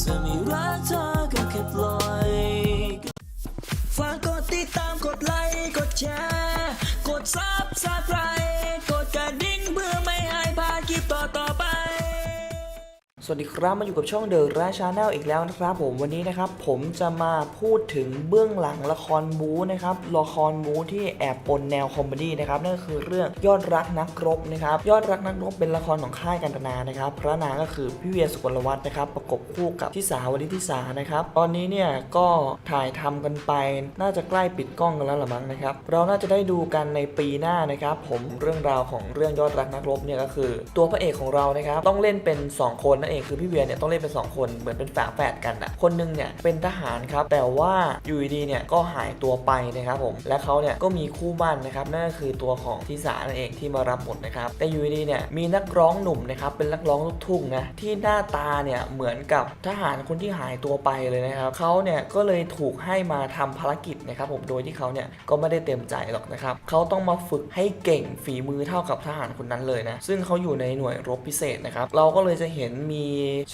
จะไม่รักเธอก็แค่ปล่อยฝากกดติดตามกดไลค์กดแชร์กดซับ สวัสดีครับมาอยู่กับช่องเดอะราชาแนลอีกแล้วนะครับผมวันนี้นะครับผมจะมาพูดถึงเบื้องหลังละครบู๊นะครับละครบู๊ที่แอบปนแนวคอมเมดี้นะครับนั่นก็คือเรื่องยอดรักนักรบนะครับยอดรักนักรบเป็นละครของค่ายกันตนานะครับพระนางก็คือพี่เวียสุกลวัฒน์นะครับประกบคู่กับทิสาวริทิสานะครับตอนนี้เนี่ยก็ถ่ายทำกันไป น่าจะใกล้ปิดกล้องกันแล้วละมั้งนะครับเราน่าจะได้ดูกันในปีหน้านะครับผมเรื่องราวของเรื่องยอดรักนักรบเนี่ยก็คือ ตัวพระเอกของเรานะครับต้องเล่นเป็น 2 คนนั่นเองคือพี่เวียเนี่ยต้องเล่นเป็น 2 คนเหมือนเป็นฝาแฝดกันอะคนหนึงเนี่ยเป็นทหารครับแต่ว่าอยู่ดีเนี่ยก็หายตัวไปนะครับผมและเขาเนี่ยก็มีคู่บ้านนะครับนั่นก็คือตัวของทิสานั่นเองที่มารับบทนะครับแต่อยู่ดีเนี่ยมีนักร้องหนุ่มนะครับเป็นนักร้องลูกทุ่งนะที่หน้าตาเนี่ยเหมือนกับทหารคนที่หายตัวไปเลยนะครับเขาเนี่ยก็เลยถูกให้มาทำภารกิจนะครับผมโดยที่เขาเนี่ยก็ไม่ได้เต็มใจหรอกนะครับเขาต้องมาฝึกให้เก่งฝีมือเท่ากับทหารคนนั้นเลยนะซึ่งเขาอยู่ในหน่วยรบพิเศษนะครับเราก็เลยจะเห็นมี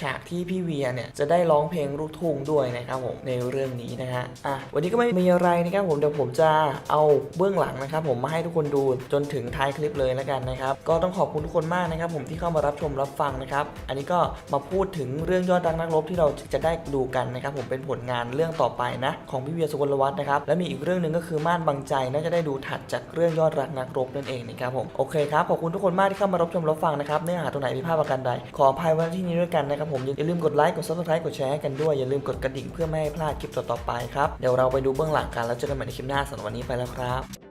ฉากที่พี่เวียเนี่ยจะได้ร้องเพลงลูกทุ่งด้วยนะครับผมในเรื่องนี้นะฮะอะวันนี้ก็ไม่มีอะไรนะครับผมเดี๋ยวผมจะเอาเบื้องหลังนะครับผมมาให้ทุกคนดูจนถึงท้ายคลิปเลยแล้วกันนะครับก็ต้องขอบคุณทุกคนมากนะครับผมที่เข้ามารับชมรับฟังนะครับอันนี้ก็มาพูดถึงเรื่องยอดดังนักรบที่เราจะได้ดูกันนะครับผมเป็นผลงานเรื่องต่อไปนะของพี่เวียสุวรรณวัฒน์นะครับและมีอีกเรื่องหนึ่งก็คือม่านบางใจน่าจะได้ดูถัดจากเรื่องยอดรักนักรบนั่นเองนะครับผมโอเคครับขอบคุณทุกคนมากที่เข้ามารับชมรับฟังนะครับเนื้อหาตรงไหนผิดพลาดประการใดขออภัยไว้ที่นี้ด้วยกันนะครับผมอย่าลืมกดไลค์กด subscribe กดแชร์ให้กันด้วยอย่าลืมกดกระดิ่งเพื่อไม่ให้พลาดคลิปต่อๆไปครับเดี๋ยวเราไปดูเบื้องหลังกันแล้วเจอกันใหม่ในคลิปหน้าสำหรับวันนี้ไปแล้วครับ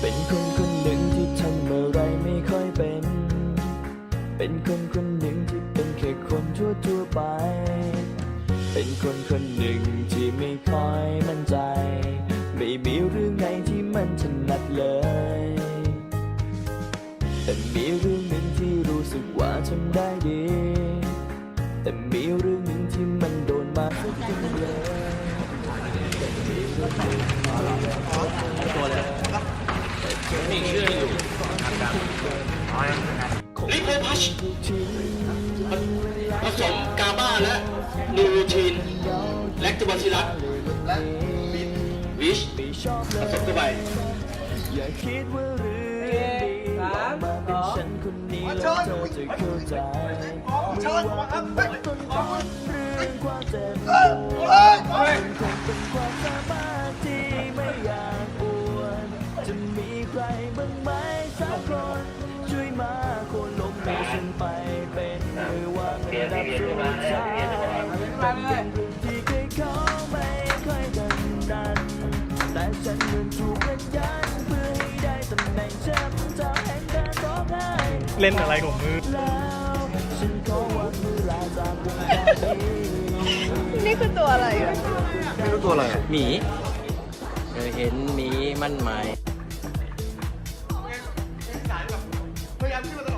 เป็นคนคนหนึ่งที่ทำอะไรไม่ค่อยเป็น เป็นคนคนหนึ่งที่เป็นแค่คนทั่วทั่วไป เป็นคนคนหนึ่งที่ไม่ค่อยมั่นใจ ไม่มีเรื่องไหนที่มันถนัดเลย แต่มีเรื่องหนึ่งที่รู้สึกว่าทำได้ดี ลิโพพัชผสมกาบ้าและนูรูทีนแลคโตบาซิลัสและวิชไม่ชผสมเข้าไปอย่าคิดว่าเรื่องดีเป็นฉันคนนี้แล้วเธอจะเข้าใจไม่ว่าเป็นบเรื่องความเจ็บปวดมันคงเป็นความสามารถ ฉันเหมือนถูกเล่นยันเพื่อให้ได้ตำแหน่งแชมป์เจ้าแห่งการร้องไห้เล่นอะไรของมือ แล้วฉันขอวันเวลาจากวงการนี้นี่คือตัวอะไรอะหมีเคยเห็นหมีมันไหมเ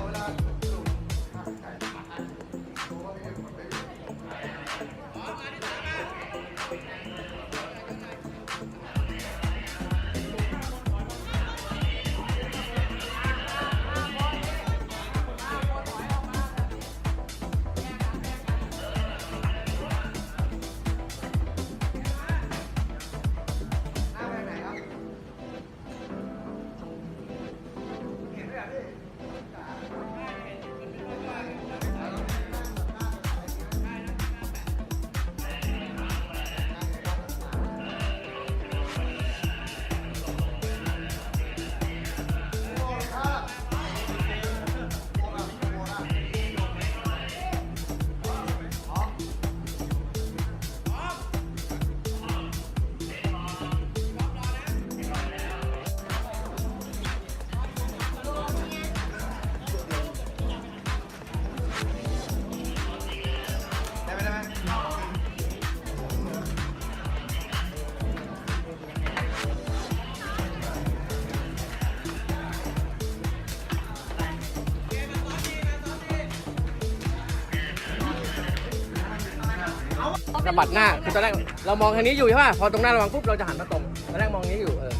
ะบัดหน้าคือตอนแรกเรามองทางนี้อยู่ใช่ป่ะพอตรงหน้าระวังปุ๊บเราจะหันมาตรงตอนแรกมองนี้อยู่เออ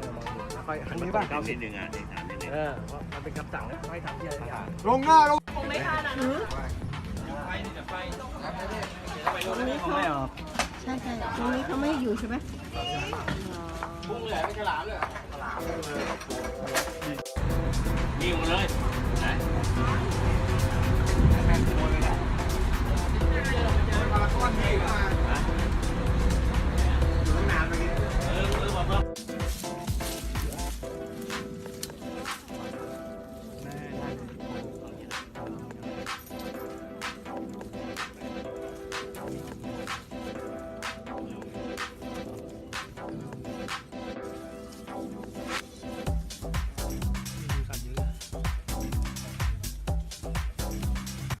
เรามองอยู่แล้วค่อันมาตรงเก้าสิบหนึ่งอะเามเออเพราะมันเป็นคำสั่งนะไม่ทำที่อะไรอย่างลงหน้าลงผมไม่ทันอะไปเดี๋ไปตรงนี้เขาใช่ใช่ตรงนี้เขาไม่อยู่ใช่ไหมบุ้งเหลืไม่ฉลามเลยฉลามเลยยิงมาเลย คนที่มา